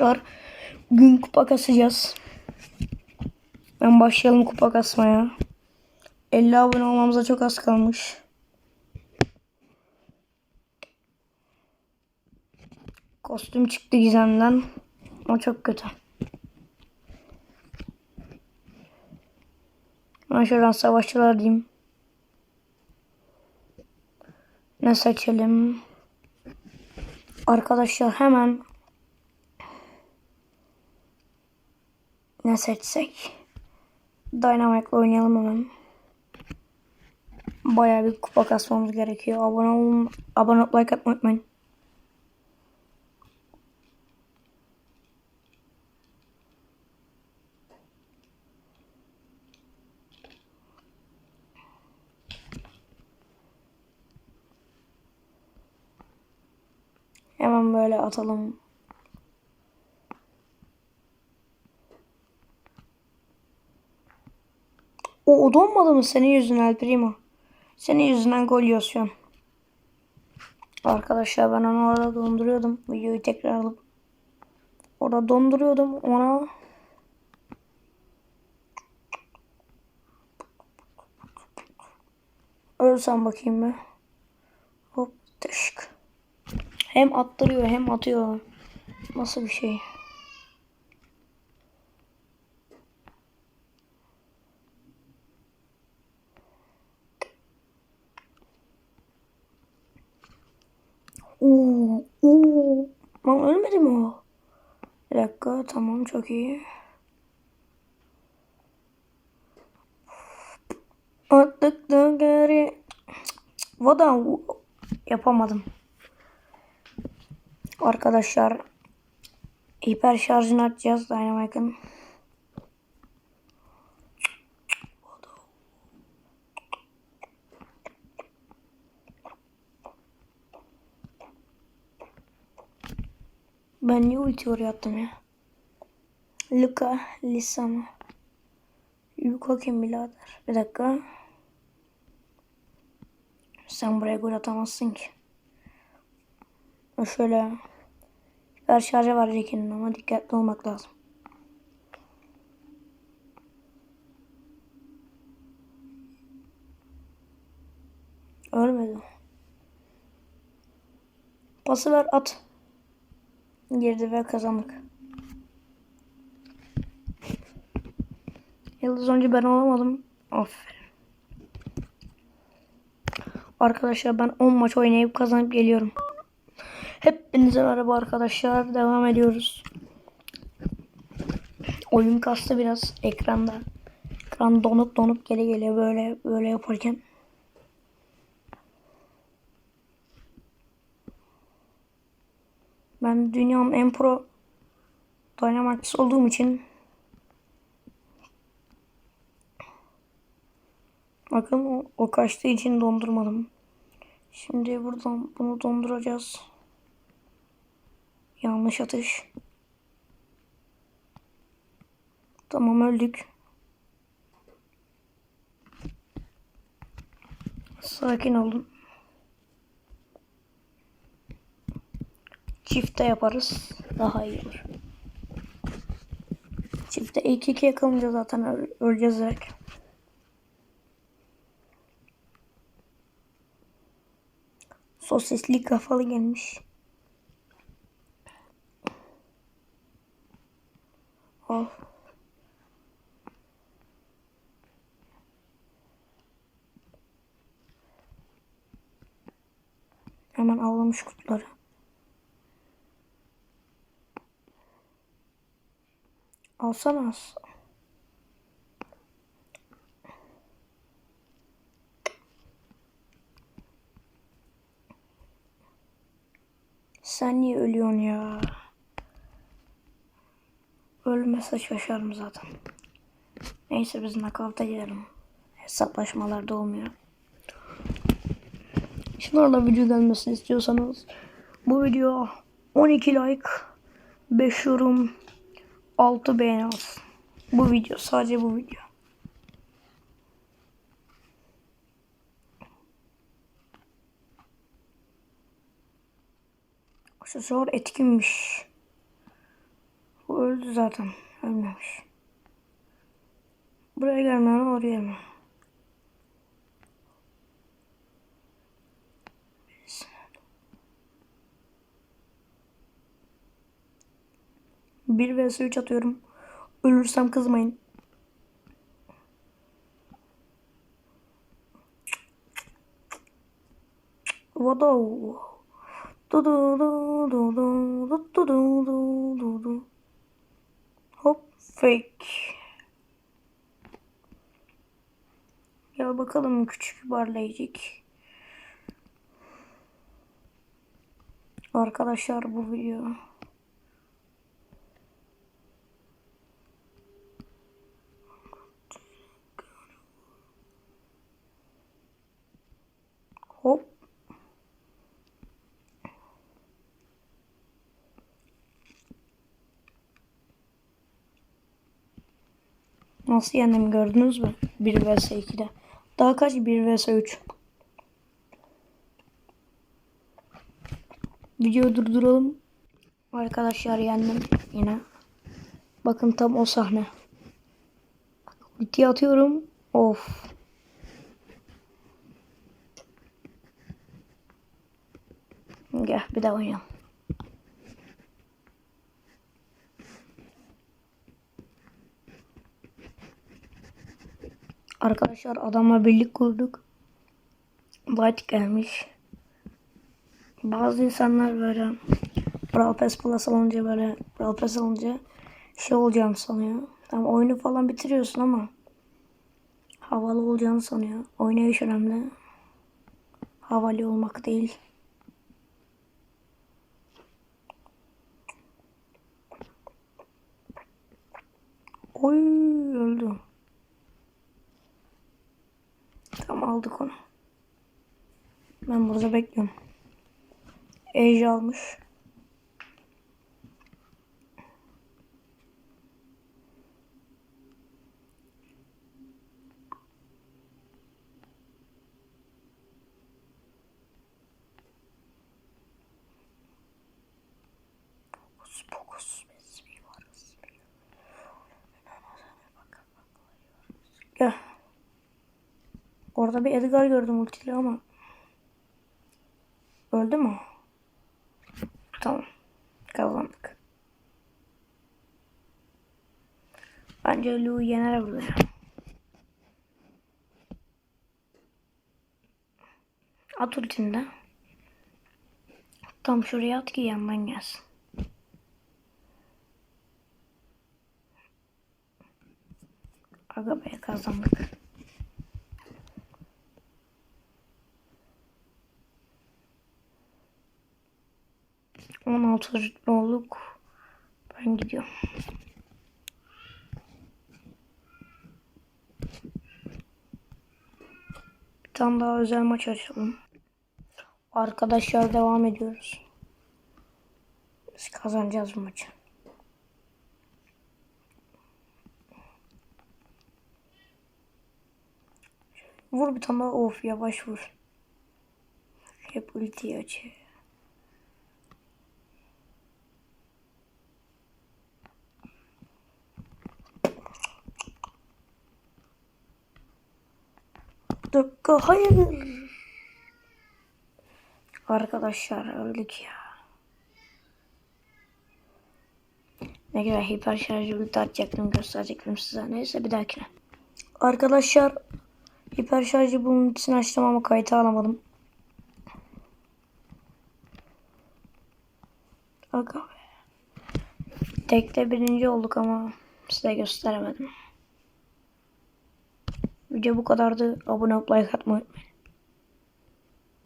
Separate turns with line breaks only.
Arkadaşlar bugün kupa kasacağız. Ben başlayalım kupa kasmaya. 50 abone olmamıza çok az kalmış. Kostüm çıktı gizemden. O çok kötü. Ben şuradan savaşçılar diyeyim. Ne seçelim? Arkadaşlar hemen ne seçsek? Dynamite'la oynayalım hemen. Bayağı bir kupa kasmamız gerekiyor. Abone olun, abone olup like atmayı unutmayın. Hemen böyle atalım. O, donmadı mı senin yüzünden El Primo? Senin yüzünden gol an. Arkadaşlar ben onu orada donduruyordum. Videoyu tekrar alıp. Orada donduruyordum ona. Ölsem bakayım be. Hop teşk. Hem attırıyor hem atıyor. Nasıl bir şey? Bir dakika tamam çok iyi. Attık da geri. Vada yapamadım. Arkadaşlar hiper şarjını açacağız Dynamite'ın. Ben niye ulti oraya attım ya? Luka Lisana. Luka kim birader? Bir dakika. Sen buraya gol atamazsın ki. Şöyle Ver şarja var Jack'in ama dikkatli olmak lazım. Ölmedi. Pası ver at. Girdi ve kazandık. Yıldız önce ben olamadım. Aferin. Arkadaşlar ben 10 maç oynayıp kazanıp geliyorum. Hepinize merhaba arkadaşlar. Devam ediyoruz. Oyun kastı biraz ekranda. Ekran donup donup gele gele böyle böyle yaparken. Ben dünyanın en pro Dynamax olduğum için Bakın o, o kaçtığı için dondurmadım. Şimdi buradan bunu donduracağız. Yanlış atış. Tamam öldük. Sakin olun. Çifte yaparız. Daha iyi olur. Çifte ilk iki yakalayınca zaten öl öleceğiz direkt. Sosisli kafalı gelmiş. Al. Hemen avlamış kutuları. Alsana. Sen niye ölüyorsun ya? Ölmese şaşarım zaten. Neyse biz nakavta gidelim. Hesaplaşmalarda olmuyor. Şunlarla video gelmesini istiyorsanız bu video 12 like 5 yorum 6 beğeni olsun. Bu video sadece bu video. Aksesuar etkinmiş. Bu öldü zaten. Ölmemiş. Buraya gelmeyen oraya mı? 1 vs 3 atıyorum. Ölürsem kızmayın. Vado. Du du du du du du du du du du du. Hop fake. Ya bakalım küçük barlayacak. Arkadaşlar bu video Nasıl yendim gördünüz mü? 1 vs 2'de. Daha kaç? 1 vs 3. Videoyu durduralım. Arkadaşlar yendim yine. Bakın tam o sahne. Ulti atıyorum. Of. Gel bir daha oynayalım. Arkadaşlar adamla birlik kurduk. Light gelmiş. Bazı insanlar böyle Brawl Pass Plus alınca böyle Brawl Pass alınca şey olacağını sanıyor. Tam oyunu falan bitiriyorsun ama havalı olacağını sanıyor. Oynayış önemli. Havalı olmak değil. Oy öldü. Tamam aldık onu. Ben burada bekliyorum. Ej almış. Gel. Orada bir Edgar gördüm ultiyle ama. Öldü mü? Tamam. Kazandık. Bence Lou yener burada. At ultini. Tam şuraya at ki yandan gelsin. Aga be kazandık. On altı rütbe olduk. Ben gidiyorum. Bir tane daha özel maç açalım. Arkadaşlar devam ediyoruz. Biz kazanacağız bu maçı. Vur bir tane. Of yavaş vur. Hep ultiyi açıyor. Dakika hayır. Arkadaşlar öldük ya. Ne kadar hiper şarjı ulti atacaktım gösterecektim size. Neyse bir dahakine. Arkadaşlar hiper şarjı bunun ultisini açtım ama kayıta alamadım. Aga. Tekte birinci olduk ama size gösteremedim. Video bu kadardı. Abone olup like atmayı unutmayın.